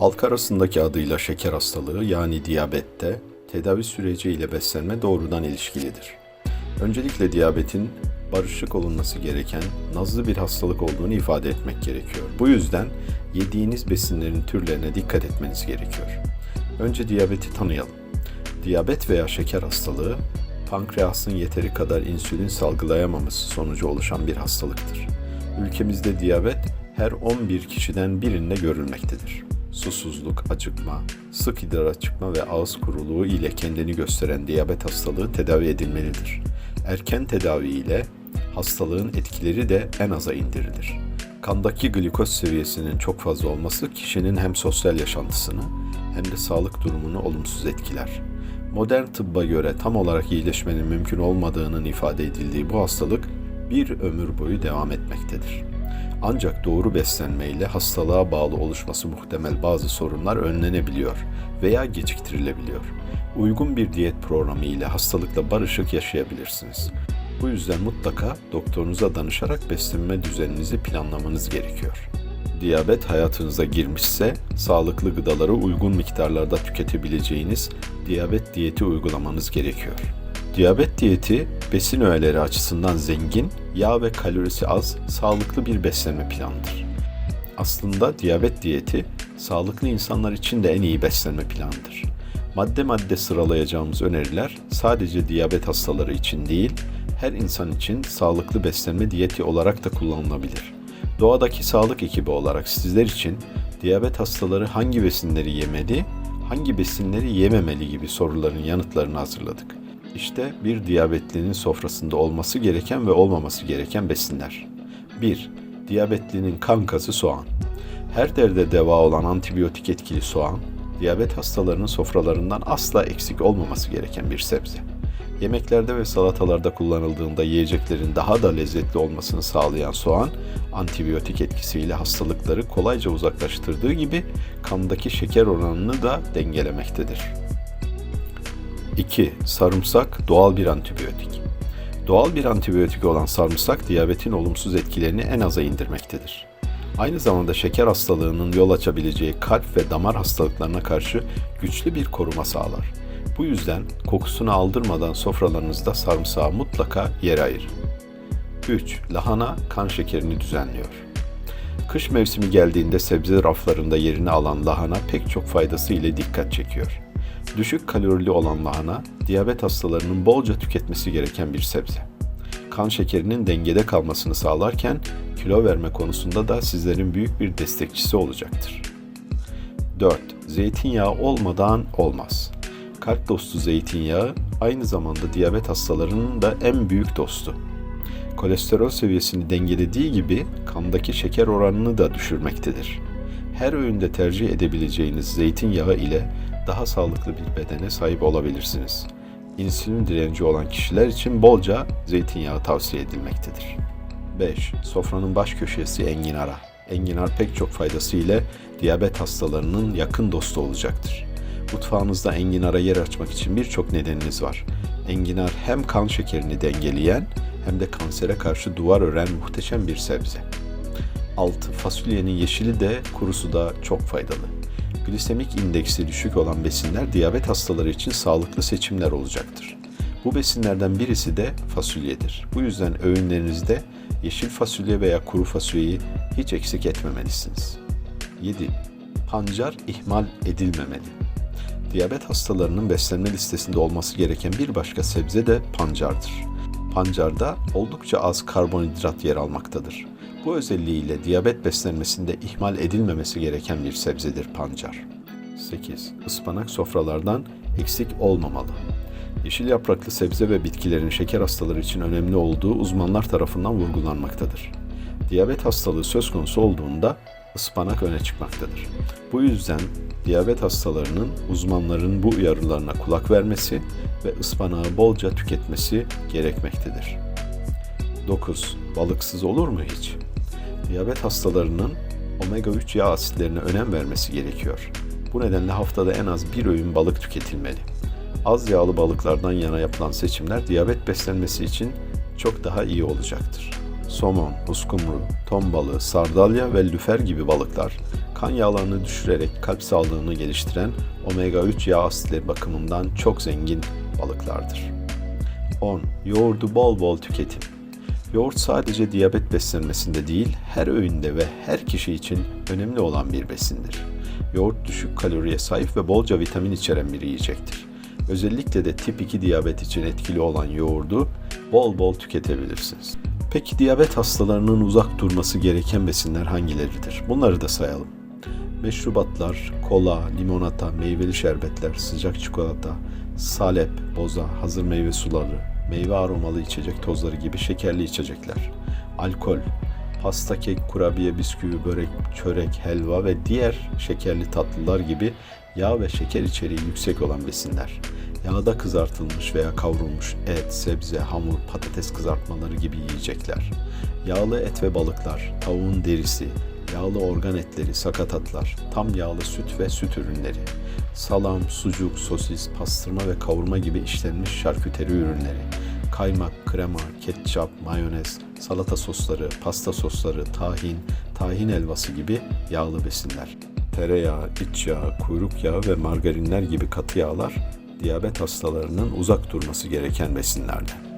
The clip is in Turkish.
Halk arasındaki adıyla şeker hastalığı yani diyabette tedavi süreci ile beslenme doğrudan ilişkilidir. Öncelikle diyabetin barışık olunması gereken nazlı bir hastalık olduğunu ifade etmek gerekiyor. Bu yüzden yediğiniz besinlerin türlerine dikkat etmeniz gerekiyor. Önce diyabeti tanıyalım. Diyabet veya şeker hastalığı pankreasın yeteri kadar insülin salgılayamaması sonucu oluşan bir hastalıktır. Ülkemizde diyabet her 11 kişiden birinde görülmektedir. Susuzluk, acıkma, sık idrara çıkma ve ağız kuruluğu ile kendini gösteren diyabet hastalığı tedavi edilmelidir. Erken tedavi ile hastalığın etkileri de en aza indirilir. Kandaki glikoz seviyesinin çok fazla olması kişinin hem sosyal yaşantısını hem de sağlık durumunu olumsuz etkiler. Modern tıbba göre tam olarak iyileşmenin mümkün olmadığının ifade edildiği bu hastalık bir ömür boyu devam etmektedir. Ancak doğru beslenmeyle hastalığa bağlı oluşması muhtemel bazı sorunlar önlenebiliyor veya geciktirilebiliyor. Uygun bir diyet programı ile hastalıkla barışık yaşayabilirsiniz. Bu yüzden mutlaka doktorunuza danışarak beslenme düzeninizi planlamanız gerekiyor. Diyabet hayatınıza girmişse sağlıklı gıdaları uygun miktarlarda tüketebileceğiniz diyabet diyeti uygulamanız gerekiyor. Diyabet diyeti besin öğeleri açısından zengin, yağ ve kalorisi az, sağlıklı bir beslenme planıdır. Aslında diyabet diyeti sağlıklı insanlar için de en iyi beslenme planıdır. Madde madde sıralayacağımız öneriler sadece diyabet hastaları için değil, her insan için sağlıklı beslenme diyeti olarak da kullanılabilir. Doğadaki sağlık ekibi olarak sizler için diyabet hastaları hangi besinleri yemeli, hangi besinleri yememeli gibi soruların yanıtlarını hazırladık. İşte bir diyabetlinin sofrasında olması gereken ve olmaması gereken besinler. 1. Diyabetlinin kankası soğan. Her derde deva olan antibiyotik etkili soğan, diyabet hastalarının sofralarından asla eksik olmaması gereken bir sebze. Yemeklerde ve salatalarda kullanıldığında yiyeceklerin daha da lezzetli olmasını sağlayan soğan, antibiyotik etkisiyle hastalıkları kolayca uzaklaştırdığı gibi kandaki şeker oranını da dengelemektedir. 2. Sarımsak doğal bir antibiyotik. Doğal bir antibiyotik olan sarımsak diyabetin olumsuz etkilerini en aza indirmektedir. Aynı zamanda şeker hastalığının yol açabileceği kalp ve damar hastalıklarına karşı güçlü bir koruma sağlar. Bu yüzden kokusunu aldırmadan sofralarınızda sarımsağı mutlaka yer ayırın. 3. Lahana kan şekerini düzenliyor. Kış mevsimi geldiğinde sebze raflarında yerini alan lahana pek çok faydası ile dikkat çekiyor. Düşük kalorili olan lahana, diyabet hastalarının bolca tüketmesi gereken bir sebze. Kan şekerinin dengede kalmasını sağlarken kilo verme konusunda da sizlerin büyük bir destekçisi olacaktır. 4. Zeytinyağı olmadan olmaz. Kalp dostu zeytinyağı aynı zamanda diyabet hastalarının da en büyük dostu. Kolesterol seviyesini dengelediği gibi kandaki şeker oranını da düşürmektedir. Her öğünde tercih edebileceğiniz zeytinyağı ile daha sağlıklı bir bedene sahip olabilirsiniz. İnsülin direnci olan kişiler için bolca zeytinyağı tavsiye edilmektedir. 5. Sofranın baş köşesi enginara. Enginar pek çok faydası ile diyabet hastalarının yakın dostu olacaktır. Mutfağınızda enginara yer açmak için birçok nedeniniz var. Enginar hem kan şekerini dengeleyen hem de kansere karşı duvar ören muhteşem bir sebze. 6. Fasulyenin yeşili de kurusu da çok faydalı. Glisemik indeksi düşük olan besinler diyabet hastaları için sağlıklı seçimler olacaktır. Bu besinlerden birisi de fasulyedir. Bu yüzden öğünlerinizde yeşil fasulye veya kuru fasulyeyi hiç eksik etmemelisiniz. 7. Pancar ihmal edilmemeli. Diyabet hastalarının beslenme listesinde olması gereken bir başka sebze de pancardır. Pancarda oldukça az karbonhidrat yer almaktadır. Bu özelliğiyle diyabet beslenmesinde ihmal edilmemesi gereken bir sebzedir pancar. 8. Ispanak sofralardan eksik olmamalı. Yeşil yapraklı sebze ve bitkilerin şeker hastaları için önemli olduğu uzmanlar tarafından vurgulanmaktadır. Diyabet hastalığı söz konusu olduğunda ıspanak öne çıkmaktadır. Bu yüzden diyabet hastalarının uzmanların bu uyarılarına kulak vermesi ve ıspanağı bolca tüketmesi gerekmektedir. 9. Balıksız olur mu hiç? Diyabet hastalarının omega 3 yağ asitlerine önem vermesi gerekiyor. Bu nedenle haftada en az bir öğün balık tüketilmeli. Az yağlı balıklardan yana yapılan seçimler diyabet beslenmesi için çok daha iyi olacaktır. Somon, uskumru, ton balığı, sardalya ve lüfer gibi balıklar kan yağlarını düşürerek kalp sağlığını geliştiren omega-3 yağ asitleri bakımından çok zengin balıklardır. 10. Yoğurdu bol bol tüketin. Yoğurt sadece diyabet beslenmesinde değil, her öğünde ve her kişi için önemli olan bir besindir. Yoğurt düşük kaloriye sahip ve bolca vitamin içeren bir yiyecektir. Özellikle de tip 2 diyabet için etkili olan yoğurdu bol bol tüketebilirsiniz. Peki diyabet hastalarının uzak durması gereken besinler hangileridir? Bunları da sayalım. Meşrubatlar, kola, limonata, meyveli şerbetler, sıcak çikolata, salep, boza, hazır meyve suları, meyve aromalı içecek tozları gibi şekerli içecekler, alkol, pasta, kek, kurabiye, bisküvi, börek, çörek, helva ve diğer şekerli tatlılar gibi yağ ve şeker içeriği yüksek olan besinler. Yağda kızartılmış veya kavrulmuş et, sebze, hamur, patates kızartmaları gibi yiyecekler. Yağlı et ve balıklar, tavuğun derisi, yağlı organ etleri, sakatatlar, tam yağlı süt ve süt ürünleri, salam, sucuk, sosis, pastırma ve kavurma gibi işlenmiş şarküteri ürünleri, kaymak, krema, ketçap, mayonez, salata sosları, pasta sosları, tahin, tahin helvası gibi yağlı besinler. Tereyağı, iç yağı, kuyruk yağı ve margarinler gibi katı yağlar diyabet hastalarının uzak durması gereken besinlerden.